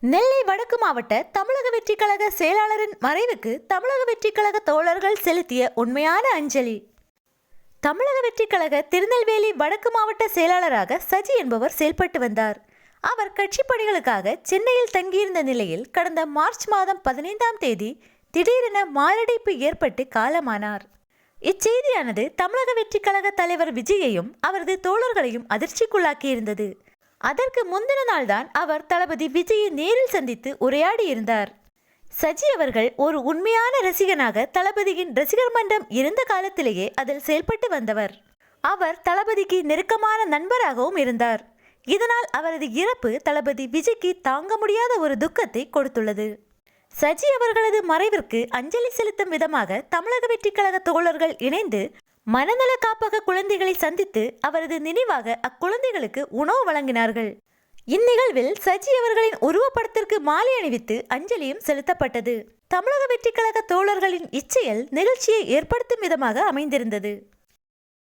நெல்லை வடக்கு மாவட்ட தமிழக வெற்றிக் கழக செயலாளரின் மறைவுக்கு தமிழக வெற்றிக் கழக தோழர்கள் செலுத்திய உண்மையான அஞ்சலி. தமிழக வெற்றிக் கழக திருநெல்வேலி வடக்கு மாவட்ட செயலாளராக சஜி என்பவர் செயல்பட்டு வந்தார். அவர் கட்சி பணிகளுக்காக சென்னையில் தங்கியிருந்த நிலையில் கடந்த மார்ச் மாதம் பதினைந்தாம் தேதி திடீரென மாரடைப்பு ஏற்பட்டு காலமானார். இச்செய்தியானது தமிழக வெற்றிக் கழக தலைவர் விஜயையும் அவரது தோழர்களையும் அதிர்ச்சிக்குள்ளாக்கியிருந்தது. அதற்கு முந்தின நாள்தான் அவர் தளபதி விஜயை நேரில் சந்தித்து உரையாடியிருந்தார். சஜி அவர்கள் ஒரு உண்மையான ரசிகனாக தளபதியின் ரசிகர் மன்றம் இருந்த காலத்திலேயே அதில் செயல்பட்டு வந்தவர். அவர் தளபதிக்கு நெருக்கமான நண்பராகவும் இருந்தார். இதனால் அவரது இறப்பு தளபதி விஜய்க்கு தாங்க முடியாத ஒரு துக்கத்தை கொடுத்துள்ளது. சஜி அவர்களது மறைவிற்கு அஞ்சலி செலுத்தும் விதமாக தமிழக வெற்றிக்கழக தோழர்கள் இணைந்து மனநல காப்பக குழந்தைகளை சந்தித்து அவரது நினைவாக அக்குழந்தைகளுக்கு உணவு வழங்கினார்கள். இந்நிகழ்வில் சஜி அவர்களின் உருவப்படத்திற்கு மாலை அணிவித்து அஞ்சலியும் செலுத்தப்பட்டது. தமிழக வெற்றிக் கழக தோழர்களின் இச்செயல் நிகழ்ச்சியை ஏற்படுத்தும் விதமாக அமைந்திருந்தது.